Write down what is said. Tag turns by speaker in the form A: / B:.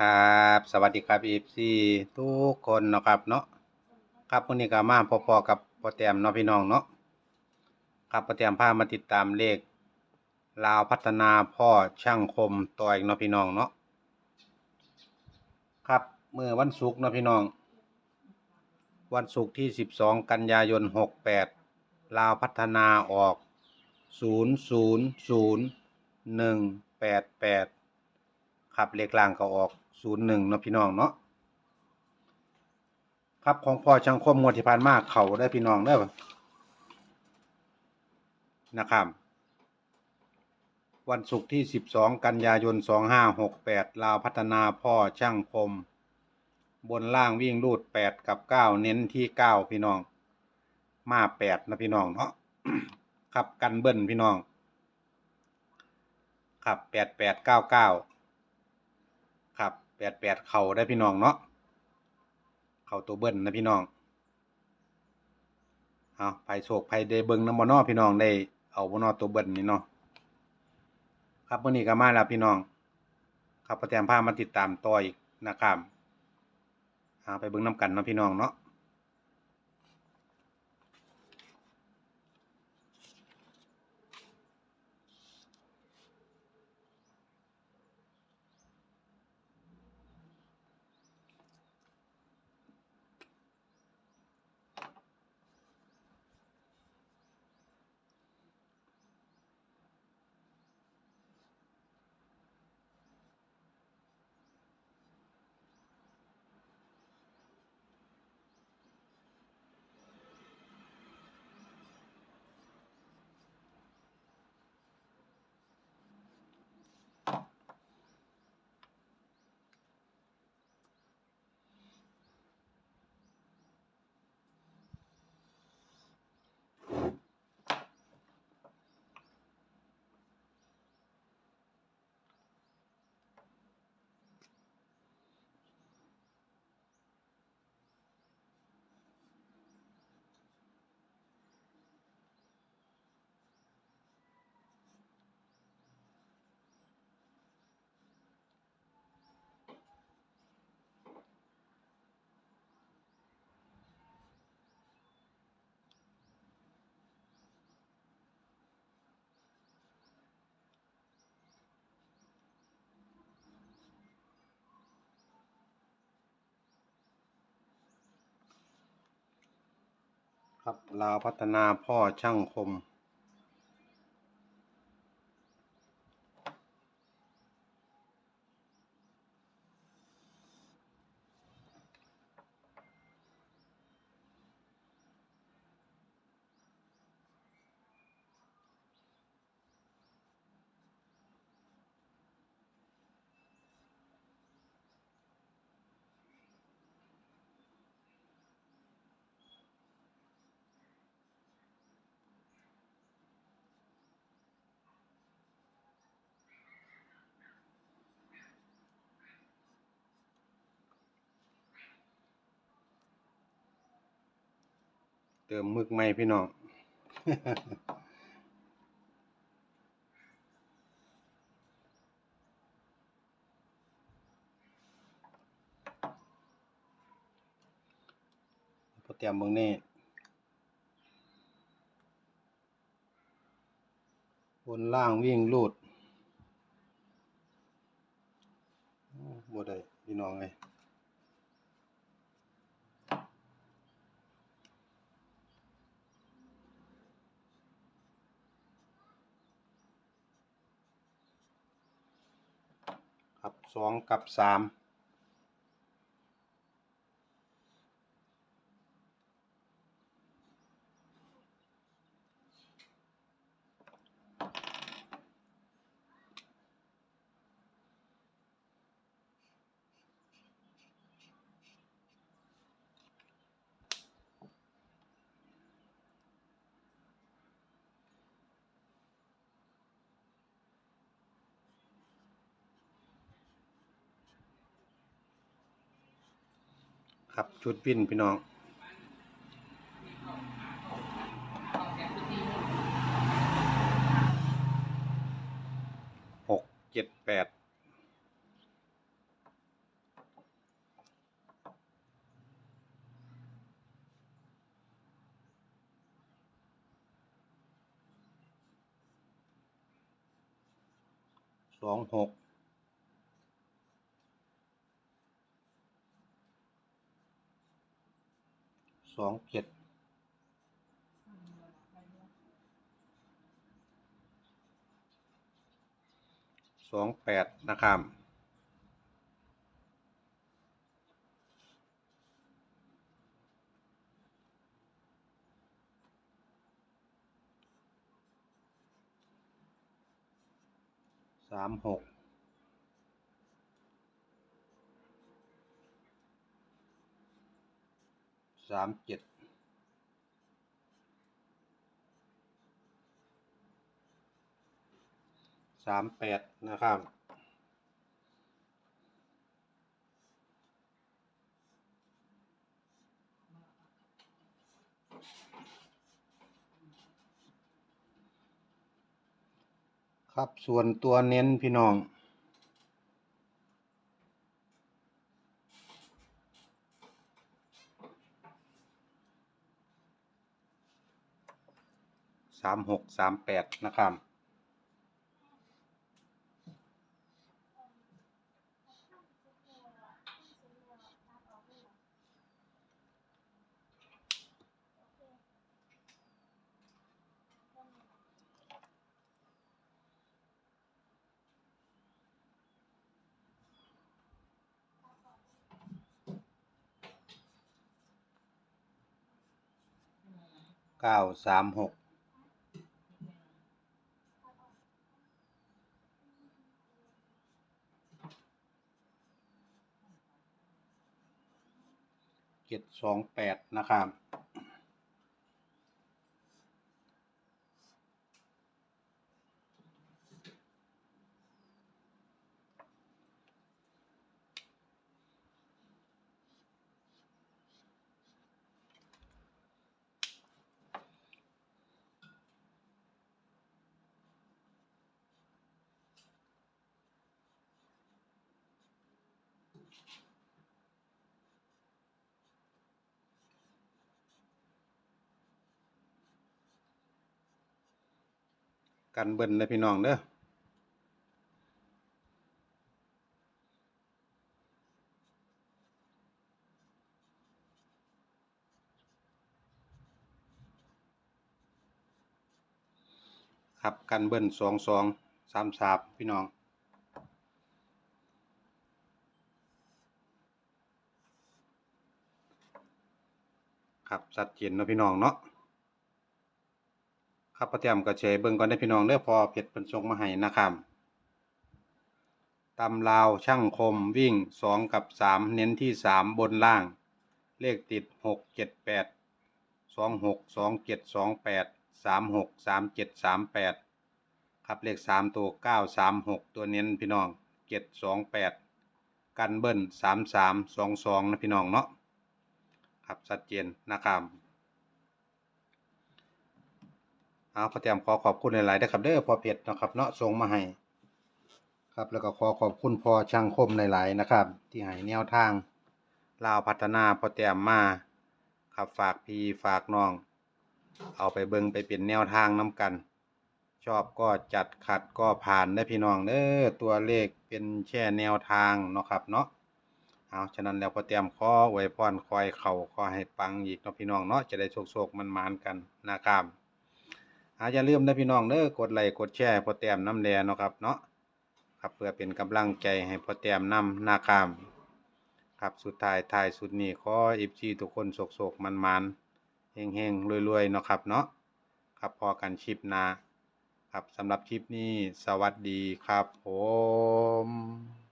A: ครับ สวัสดีครับ FC ทุกคนเนาะครับเนาะครับวันนี้ก็มาพอๆกับพ่อแตมเนาะพี่น้องเนาะครับพ่อแตมพามาติดตามเลขลาวพัฒนาพ่อช่างคมต่ออีกเนาะพี่น้องเนาะครับเมื่อวันศุกร์เนาะพี่น้อง วันศุกร์ที่ 12 กันยายน 68 ลาวพัฒนาออก 000188 ครับเลขล่างก็ออกศูนย์หนึ่งเนาะพี่น้องเนาะครับของพ่อช่างคมงวดที่ผ่านมาเขาได้พี่น้องได้นะครับวันศุกร์ที่ 12 กันยายน 2568 ลาวพัฒนาพ่อช่างคม บนล่างวิ่งรูด 8 กับ 9 เน้นที่ 9 พี่น้อง มา 8 นะพี่น้องเนาะขับกันเบิ้ลพี่น้อง ขับ 8 8 9 9 แปดแปดเข่าได้พี่น้องเนาะเข่าตัวเบิ้ลนะพี่น้องเอาไผ่โศกไผ่เดเบิงน้ำบอนอพี่น้องได้เอาบอนอตัวเบิ้ลนี่เนาะครับวันนี้ก็มาแล้วพี่น้อง ครับประแตมพามาติดตามต่ออีกนะครับไปเบิ้งน้ำกันนะพี่น้องเนาะ ครับลาวพัฒนาพ่อช่างคม ติมมึกใหม่พี่น้องพอเตรียมเบิ่งนี่บนล่างวิ่งลูดบ่ได้พี่น้องเอ้ย สองกับสาม ครับชุดปิ้นพี่น้องหกเจ็ดแปดสองหก สองเจ็ดสองแปดนะครับสามหก สามเจ็ดสามแปดนะครับครับส่วนตัวเน้นพี่น้อง สามหกสามแปดนะครับ เก้าสามหก จ็ดสองแปดนะครับ กันเบิ้ลเลยพี่น้องเด้อครับกันเบิ้ลสองสองสามสามพี่น้องครับชัดเจนนะพี่น้องเนาะ ครับประเตรียมกระเฉยเบิ่งก่อนได้พี่น้องเด้อพอเพชรเป็นส่งมาให้นะครับตำลาวช่างคมวิ่งสองกับสามเน้นที่สามบนล่าง เลขติดหกเจ็ดแปดสองหกสองเจ็ดสองแปดสามหกสามเจ็ดสามแปดครับเลขสามตัวเก้าสามหกตัวเน้นพี่น้องเจ็ดสองแปดกันเบิ้ลสามสามสองสองนะพี่น้องเนาะครับชัดเจนนะครับ เอาพอเตรียมขอขอบคุณหลายๆนะครับเด้อพอเพชรนะครับเนาะส่งมาให้ครับแล้วก็ขอขอบคุณพอช่างคมหลายๆนะครับ ที่ให้แนวทางลาวพัฒนาพอเตรียมมาครับฝากพี่ฝากน้อง เอาไปเบิงไปเป็นแนวทางน้กัน ชอบก็จัดขัดก็ผ่านได้พี่น้องเด้อตัวเลขเป็นแค่แนวทางเนาะครับเนาะเอาฉะนั้นแล้วพอเตรียมขอไว้พรคอยเข่าขอให้ปังอีกเนาะพี่น้องเนาะจะได้โชคๆมันมานกันนะครับ อาอย่าลืมนะพี่น้องเด้อกดไลค์กดแชร์พอแต้มน้ำแดงเนาะครับเนาะครับเพื่อเป็นกำลังใจให้พอแต้มนำนาคาม ครับสุดท้ายท้ายสุดนี้ขออีพีทุกคนโศกๆมันๆเฮงๆรวยๆเนาะครับเนาะครับพอกันชิปนา ครับสำหรับคลิปนี้สวัสดีครับผม